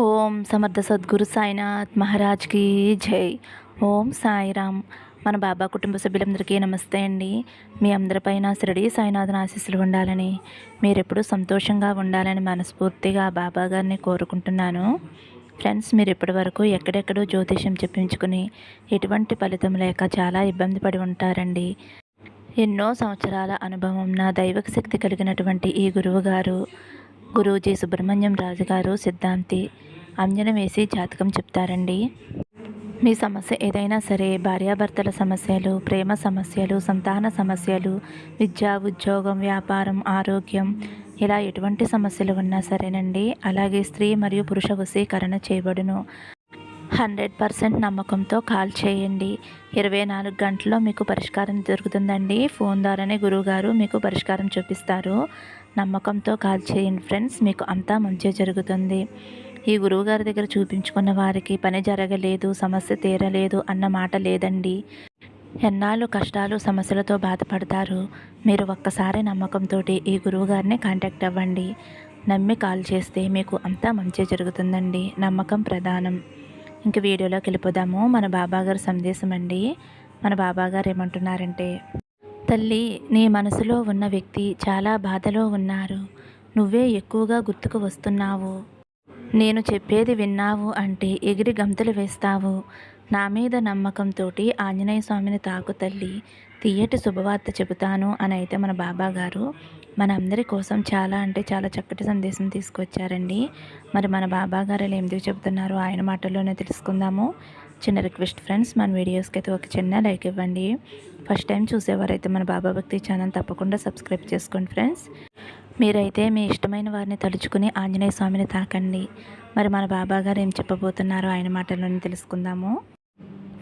ఓం సమర్థ సద్గురు సాయినాథ్ మహారాజ్కి జై. ఓం సాయిరామ్. మన బాబా కుటుంబ సభ్యులందరికీ నమస్తే అండి. మీ అందరిపైన శిరడి సాయినాథన్ ఆశీస్సులు ఉండాలని మీరెప్పుడు సంతోషంగా ఉండాలని మనస్ఫూర్తిగా బాబా గారిని కోరుకుంటున్నాను. ఫ్రెండ్స్ మీరు ఇప్పటి వరకు ఎక్కడెక్కడో జ్యోతిష్యం చెప్పించుకుని ఎటువంటి ఫలితం లేక చాలా ఇబ్బంది పడి ఉంటారండి. ఎన్నో సంవత్సరాల అనుభవం నా దైవక శక్తి కలిగినటువంటి ఈ గురువు గారు గురూజీ సుబ్రహ్మణ్యం రాజు గారు సిద్ధాంతి. అంజనం వేసి జాతకం చెప్తారండి. మీ సమస్య ఏదైనా సరే భార్యాభర్తల సమస్యలు ప్రేమ సమస్యలు సంతాన సమస్యలు విద్య ఉద్యోగం వ్యాపారం ఆరోగ్యం ఇలా ఎటువంటి సమస్యలు ఉన్నా సరేనండి. అలాగే స్త్రీ మరియు పురుష వశీకరణ చేయబడును. హండ్రెడ్ పర్సెంట్ నమ్మకంతో కాల్ చేయండి. ఇరవై నాలుగు గంటల్లో మీకు పరిష్కారం దొరుకుతుందండి. ఫోన్ ద్వారానే గురువుగారు మీకు పరిష్కారం చూపిస్తారు. నమ్మకంతో కాల్ చేయండి ఫ్రెండ్స్ మీకు అంతా మంచి జరుగుతుంది. ఈ గురువుగారి దగ్గర చూపించుకున్న వారికి పని జరగలేదు సమస్య తీరలేదు అన్న మాట లేదండి. ఎన్నాళ్ళు కష్టాలు సమస్యలతో బాధపడతారు? మీరు ఒక్కసారి నమ్మకంతో ఈ గురువుగారిని కాంటాక్ట్ అవ్వండి. నమ్మి కాల్ చేస్తే మీకు అంతా మంచి జరుగుతుందండి. నమ్మకం ప్రధానం. ఇంక వీడియోలోకి వెళ్ళిపోదాము. మన బాబాగారు సందేశం అండి. మన బాబాగారు ఏమంటున్నారంటే తల్లి నీ మనసులో ఉన్న వ్యక్తి చాలా బాధలో ఉన్నారు. నువ్వే ఎక్కువగా గుర్తుకు వస్తున్నావు. నేను చెప్పేది విన్నావు అంటే ఎగిరి గంతులు వేస్తావు. నా మీద నమ్మకంతో ఆంజనేయ స్వామిని తాకు తల్లి తీయటి శుభవార్త చెబుతాను అని అయితే మన బాబా గారు మన అందరి కోసం చాలా అంటే చాలా చక్కటి సందేశం తీసుకొచ్చారండి. మరి మన బాబా గారు ఎందుకు చెబుతున్నారో ఆయన మాటల్లోనే తెలుసుకుందాము. చిన్న రిక్వెస్ట్ ఫ్రెండ్స్ మన వీడియోస్కి అయితే ఒక చిన్న లైక్ ఇవ్వండి. ఫస్ట్ టైం చూసేవారైతే మన బాబా భక్తి ఛానల్ తప్పకుండా సబ్స్క్రైబ్ చేసుకోండి ఫ్రెండ్స్. మీరైతే మీ ఇష్టమైన వారిని తలుచుకుని ఆంజనేయ స్వామిని తాకండి. మరి మన బాబా గారు ఏం చెప్పబోతున్నారో ఆయన మాటల్లోనే తెలుసుకుందాము.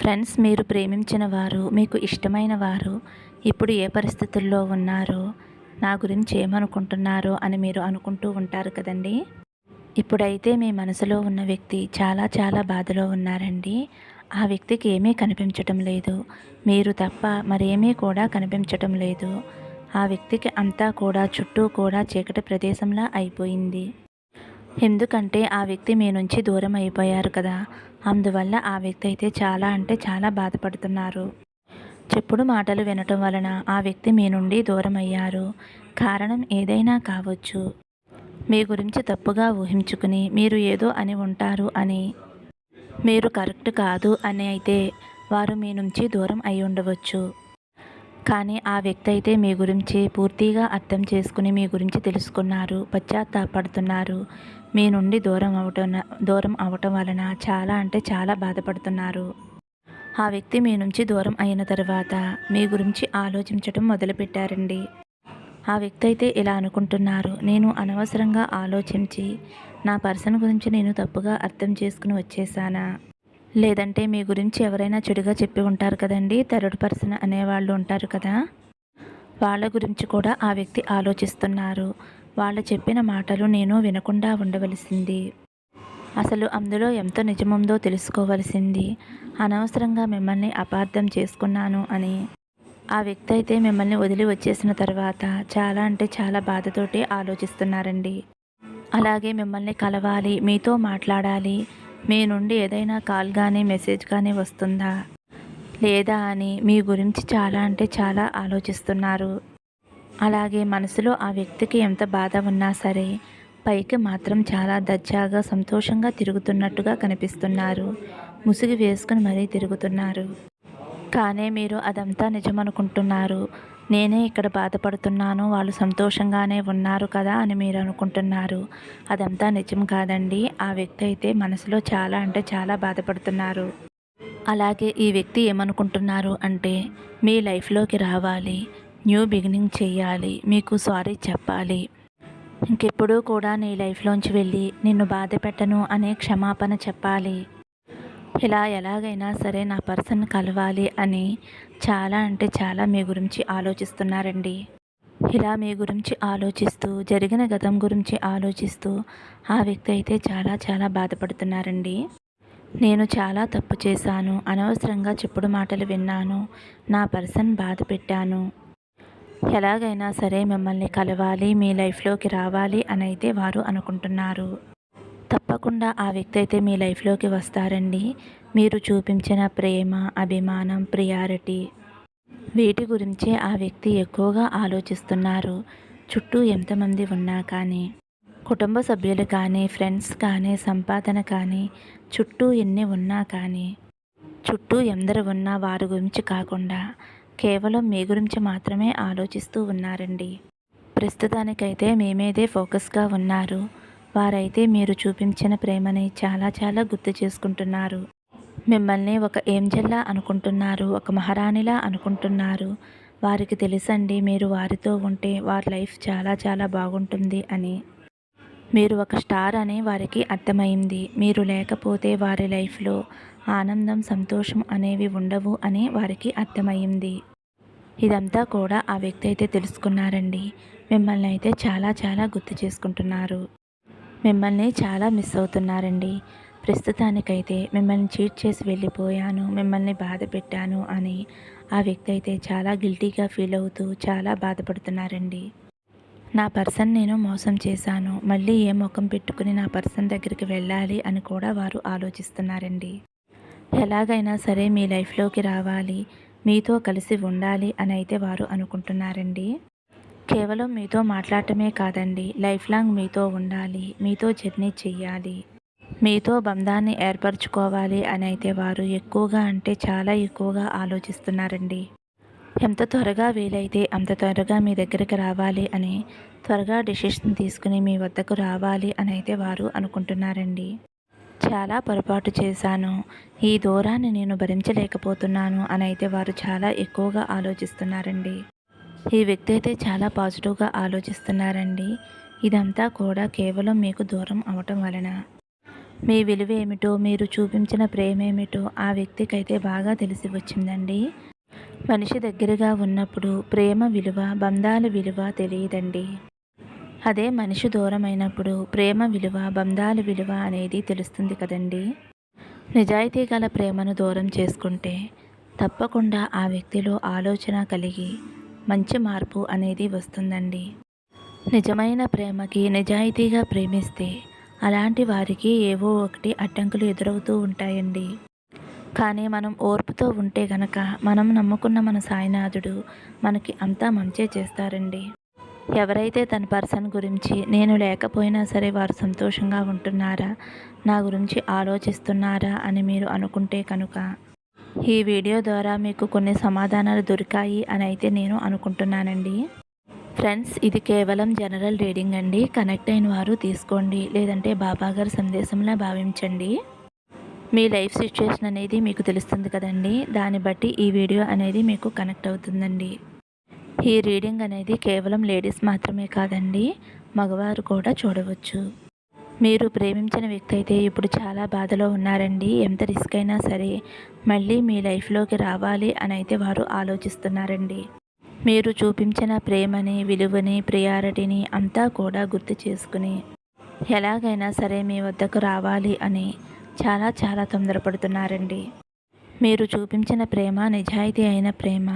ఫ్రెండ్స్ మీరు ప్రేమించిన వారు మీకు ఇష్టమైన వారు ఇప్పుడు ఏ పరిస్థితుల్లో ఉన్నారో నా గురించి ఏమనుకుంటున్నారో అని మీరు అనుకుంటూ ఉంటారు కదండి. ఇప్పుడైతే మీ మనసులో ఉన్న వ్యక్తి చాలా చాలా బాధలో ఉన్నారండి. ఆ వ్యక్తికి ఏమీ కనిపించటం లేదు. మీరు తప్ప మరేమీ కూడా కనిపించటం లేదు. ఆ వ్యక్తికి అంతా కూడా చుట్టూ కూడా చీకటి ప్రదేశంలా అయిపోయింది. ఎందుకంటే ఆ వ్యక్తి మీ నుంచి దూరం అయిపోయారు కదా. అందువల్ల ఆ వ్యక్తి అయితే చాలా అంటే చాలా బాధపడుతున్నారు. చెప్పుడు మాటలు వినటం వలన ఆ వ్యక్తి మీ నుండి దూరం అయ్యారు. కారణం ఏదైనా కావచ్చు. మీ గురించి తప్పుగా ఊహించుకుని మీరు ఏదో అని ఉంటారు అని. మీరు కరెక్ట్ కాదు అని అయితే వారు మీ నుంచి దూరం అయి ఉండవచ్చు. కానీ ఆ వ్యక్తి అయితే మీ గురించి పూర్తిగా అర్థం చేసుకుని మీ గురించి తెలుసుకున్నారు పశ్చాత్తాపడుతున్నారు. మీ నుండి దూరం అవటం దూరం అవటం వలన చాలా అంటే చాలా బాధపడుతున్నారు. ఆ వ్యక్తి మీ నుంచి దూరం అయిన తర్వాత మీ గురించి ఆలోచించడం మొదలుపెట్టారండి. ఆ వ్యక్తి అయితే ఇలా అనుకుంటున్నారు నేను అనవసరంగా ఆలోచించి నా పర్సన్ గురించి నేను తప్పుగా అర్థం చేసుకుని వచ్చేసానా? లేదంటే మీ గురించి ఎవరైనా చెడుగా చెప్పి ఉంటారు కదండి. థర్డ్ పర్సన్ అనేవాళ్ళు ఉంటారు కదా. వాళ్ళ గురించి కూడా ఆ వ్యక్తి ఆలోచిస్తున్నారు. వాళ్ళు చెప్పిన మాటలు నేను వినకుండా ఉండవలసింది. అసలు అందులో ఎంత నిజముందో తెలుసుకోవలసింది. అనవసరంగా మిమ్మల్ని అపార్థం చేసుకున్నాను అని. ఆ వ్యక్తి అయితే మిమ్మల్ని వదిలి వచ్చేసిన తర్వాత చాలా అంటే చాలా బాధతోటి ఆలోచిస్తున్నారండి. అలాగే మిమ్మల్ని కలవాలి మీతో మాట్లాడాలి మీ నుండి ఏదైనా కాల్ కానీ మెసేజ్ కానీ వస్తుందా? లేదా అని మీ గురించి చాలా అంటే చాలా ఆలోచిస్తున్నారు. అలాగే మనసులో ఆ వ్యక్తికి ఎంత బాధ ఉన్నా సరే పైకి మాత్రం చాలా దర్జాగా సంతోషంగా తిరుగుతున్నట్టుగా కనిపిస్తున్నారు. ముసుగు వేసుకుని మరీ తిరుగుతున్నారు. కానీ మీరు అదంతా నిజమనుకుంటున్నారు. నేనే ఇక్కడ బాధపడుతున్నాను వాళ్ళు సంతోషంగానే ఉన్నారు కదా అని మీరు అనుకుంటున్నారు. అదంతా నిజం కాదండి. ఆ వ్యక్తి అయితే మనసులో చాలా అంటే చాలా బాధపడుతున్నారు. అలాగే ఈ వ్యక్తి ఏమనుకుంటున్నారు అంటే మీ లైఫ్లోకి రావాలి న్యూ బిగినింగ్ చేయాలి మీకు సారీ చెప్పాలి. ఇంకెప్పుడూ కూడా నీ లైఫ్లోంచి వెళ్ళి నిన్ను బాధ పెట్టను అనే క్షమాపణ చెప్పాలి. ఇలా ఎలాగైనా సరే నా పర్సన్ కలవాలి అని చాలా అంటే చాలా మీ గురించి ఆలోచిస్తున్నారండి. ఇలా మీ గురించి ఆలోచిస్తూ జరిగిన గతం గురించి ఆలోచిస్తూ ఆ వ్యక్తి అయితే చాలా చాలా బాధపడుతున్నారండి. నేను చాలా తప్పు చేశాను అనవసరంగా చెప్పుడు మాటలు విన్నాను నా పర్సన్ బాధ పెట్టాను. ఎలాగైనా సరే మిమ్మల్ని కలవాలి మీ లైఫ్లోకి రావాలి అని అయితే వారు అనుకుంటున్నారు. తప్పకుండా ఆ వ్యక్తి అయితే మీ లైఫ్లోకి వస్తారండి. మీరు చూపించిన ప్రేమ అభిమానం ప్రియారిటీ వీటి గురించే ఆ వ్యక్తి ఎక్కువగా ఆలోచిస్తున్నారు. చుట్టూ ఎంతమంది ఉన్నా కానీ కుటుంబ సభ్యులు కానీ ఫ్రెండ్స్ కానీ సంపాదన కానీ చుట్టూ ఎన్ని ఉన్నా కానీ చుట్టూ ఎందరు ఉన్నా వారి గురించి కాకుండా కేవలం మీ గురించి మాత్రమే ఆలోచిస్తూ ఉన్నారండి. ప్రస్తుతానికైతే మీ మీదే ఫోకస్గా ఉన్నారు. వారైతే మీరు చూపించిన ప్రేమని చాలా చాలా గుర్తు చేసుకుంటున్నారు. మిమ్మల్ని ఒక ఏంజల్లా అనుకుంటున్నారు ఒక మహారాణిలా అనుకుంటున్నారు. వారికి తెలుసండి మీరు వారితో ఉంటే వారి లైఫ్ చాలా చాలా బాగుంటుంది అని. మీరు ఒక స్టార్ అని వారికి అర్థమైంది. మీరు లేకపోతే వారి లైఫ్లో ఆనందం సంతోషం అనేవి ఉండవు అని వారికి అర్థమైంది. ఇదంతా కూడా ఆ వ్యక్తి అయితే తెలుసుకున్నారండి. మిమ్మల్ని అయితే చాలా చాలా గుర్తు చేసుకుంటున్నారు. మిమ్మల్ని చాలా మిస్ అవుతున్నారండి. ప్రస్తుతానికైతే మిమ్మల్ని చీట్ చేసి వెళ్ళిపోయాను మిమ్మల్ని బాధ పెట్టాను అని ఆ వ్యక్తి అయితే చాలా గిల్టీగా ఫీల్ అవుతూ చాలా బాధపడుతున్నారండి. నా పర్సన్ నేను మోసం చేశాను మళ్ళీ ఏ ముఖం పెట్టుకుని నా పర్సన్ దగ్గరికి వెళ్ళాలి అని కూడా వారు ఆలోచిస్తున్నారండి. ఎలాగైనా సరే మీ లైఫ్లోకి రావాలి మీతో కలిసి ఉండాలి అని అయితే వారు అనుకుంటున్నారండి. కేవలం మీతో మాట్లాడటమే కాదండి లైఫ్ లాంగ్ మీతో ఉండాలి మీతో జర్నీ చెయ్యాలి. మీతో బంధాన్ని ఏర్పరచుకోవాలి అని అయితే వారు ఎక్కువగా అంటే చాలా ఎక్కువగా ఆలోచిస్తున్నారండి. ఎంత త్వరగా వీలైతే అంత త్వరగా మీ దగ్గరికి రావాలి అని త్వరగా డిసిషన్ తీసుకుని మీ వద్దకు రావాలి అని అయితే వారు అనుకుంటున్నారండి. చాలా పొరపాటు చేశాను ఈ దూరాన్ని నేను భరించలేకపోతున్నాను అని అయితే వారు చాలా ఎక్కువగా ఆలోచిస్తున్నారండి. ఈ వ్యక్తి అయితే చాలా పాజిటివ్గా ఆలోచిస్తున్నారండి. ఇదంతా కూడా కేవలం మీకు దూరం అవటం వలన. మీ విలువ ఏమిటో మీరు చూపించిన ప్రేమ ఏమిటో ఆ వ్యక్తికి అయితే బాగా తెలిసి వచ్చిందండి. మనిషి దగ్గరగా ఉన్నప్పుడు ప్రేమ విలువ బంధాల విలువ తెలియదండి. అదే మనిషి దూరమైనప్పుడు ప్రేమ విలువ బంధాల విలువ అనేది తెలుస్తుంది కదండి. నిజాయితీ గల ప్రేమను దూరం చేసుకుంటే తప్పకుండా ఆ వ్యక్తిలో ఆలోచన కలిగి మంచి మార్పు అనేది వస్తుందండి. నిజమైన ప్రేమకి నిజాయితీగా ప్రేమిస్తే అలాంటి వారికి ఏవో ఒకటి అడ్డంకులు ఎదురవుతూ ఉంటాయండి. కానీ మనం ఓర్పుతో ఉంటే గనక మనం నమ్ముకున్న మన సాయినాథుడు మనకి అంతా మంచే చేస్తారండి. ఎవరైతే తన పర్సన్ గురించి నేను లేకపోయినా సరే వారు సంతోషంగా ఉంటున్నారా నా గురించి ఆలోచిస్తున్నారా అని మీరు అనుకుంటే కనుక ఈ వీడియో ద్వారా మీకు కొన్ని సమాధానాలు దొరికాయి అని అయితే నేను అనుకుంటున్నానండి. ఫ్రెండ్స్ ఇది కేవలం జనరల్ రీడింగ్ అండి. కనెక్ట్ అయిన వారు తీసుకోండి. లేదంటే బాబాగారి సందేశంలా భావించండి. మీ లైఫ్ సిచ్యుయేషన్ అనేది మీకు తెలుస్తుంది కదండి. దాన్ని బట్టి ఈ వీడియో అనేది మీకు కనెక్ట్ అవుతుందండి. ఈ రీడింగ్ అనేది కేవలం లేడీస్ మాత్రమే కాదండి. మగవారు కూడా చూడవచ్చు. మీరు ప్రేమించిన వ్యక్తి అయితే ఇప్పుడు చాలా బాధలో ఉన్నారండి. ఎంత రిస్క్ అయినా సరే మళ్ళీ మీ లైఫ్లోకి రావాలి అని అయితే వారు ఆలోచిస్తున్నారండి. మీరు చూపించిన ప్రేమని విలువని ప్రియారిటీని అంతా కూడా గుర్తు చేసుకుని ఎలాగైనా సరే మీ వద్దకు రావాలి అని చాలా చాలా తొందరపడుతున్నారండి. మీరు చూపించిన ప్రేమ నిజాయితీ అయిన ప్రేమ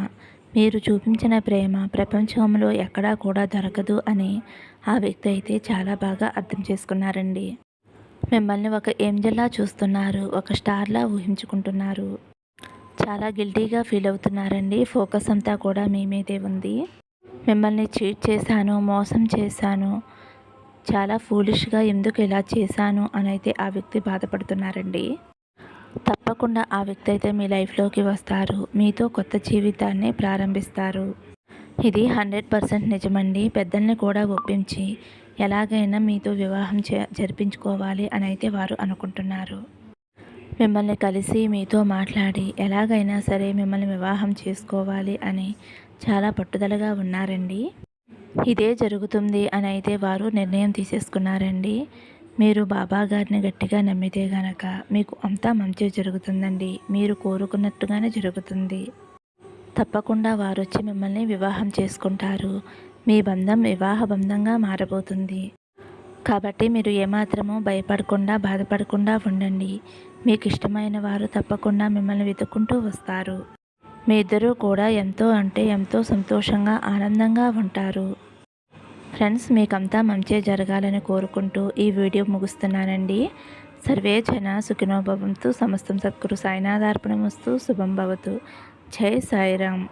మీరు చూపించిన ప్రేమ ప్రపంచంలో ఎక్కడా కూడా దొరకదు అని ఆ వ్యక్తి అయితే చాలా బాగా అర్థం చేసుకున్నారండి. మిమ్మల్ని ఒక ఏంజల్లా చూస్తున్నారు ఒక స్టార్లా ఊహించుకుంటున్నారు. చాలా గిల్టీగా ఫీల్ అవుతున్నారండి. ఫోకస్ అంతా కూడా మీ మీదే ఉంది. మిమ్మల్ని చీట్ చేశాను మోసం చేశాను చాలా ఫూలిష్గా ఎందుకు ఇలా చేశాను అని అయితే ఆ వ్యక్తి బాధపడుతున్నారండి. తప్పకుండా ఆ వ్యక్తి అయితే మీ లైఫ్లోకి వస్తారు. మీతో కొత్త జీవితాన్ని ప్రారంభిస్తారు. ఇది హండ్రెడ్ పర్సెంట్ నిజమండి. పెద్దల్ని కూడా ఒప్పించి ఎలాగైనా మీతో వివాహం చే జరిపించుకోవాలి అని అయితే వారు అనుకుంటున్నారు. మిమ్మల్ని కలిసి మీతో మాట్లాడి ఎలాగైనా సరే మిమ్మల్ని వివాహం చేసుకోవాలి అని చాలా పట్టుదలగా ఉన్నారండి. ఇదే జరుగుతుంది అని అయితే వారు నిర్ణయం తీసేసుకున్నారండి. మీరు బాబా గారిని గట్టిగా నమ్మితే గనక మీకు అంతా మంచి జరుగుతుందండి. మీరు కోరుకున్నట్టుగానే జరుగుతుంది. తప్పకుండా వారు వచ్చి మిమ్మల్ని వివాహం చేసుకుంటారు. మీ బంధం వివాహ బంధంగా మారబోతుంది. కాబట్టి మీరు ఏమాత్రమూ భయపడకుండా బాధపడకుండా ఉండండి. మీకు ఇష్టమైన వారు తప్పకుండా మిమ్మల్ని వెతుక్కుంటూ వస్తారు. మీ ఇద్దరూ కూడా ఎంతో అంటే ఎంతో సంతోషంగా ఆనందంగా ఉంటారు. ఫ్రెండ్స్ మీకంతా మంచి జరగాలని కోరుకుంటూ ఈ వీడియో ముగుస్తున్నానండి. సర్వే జన సుఖినోభవంతు సమస్తం సద్గురు సాయినాథార్పణమస్తు శుభం భవతు. జై సాయిరామ్.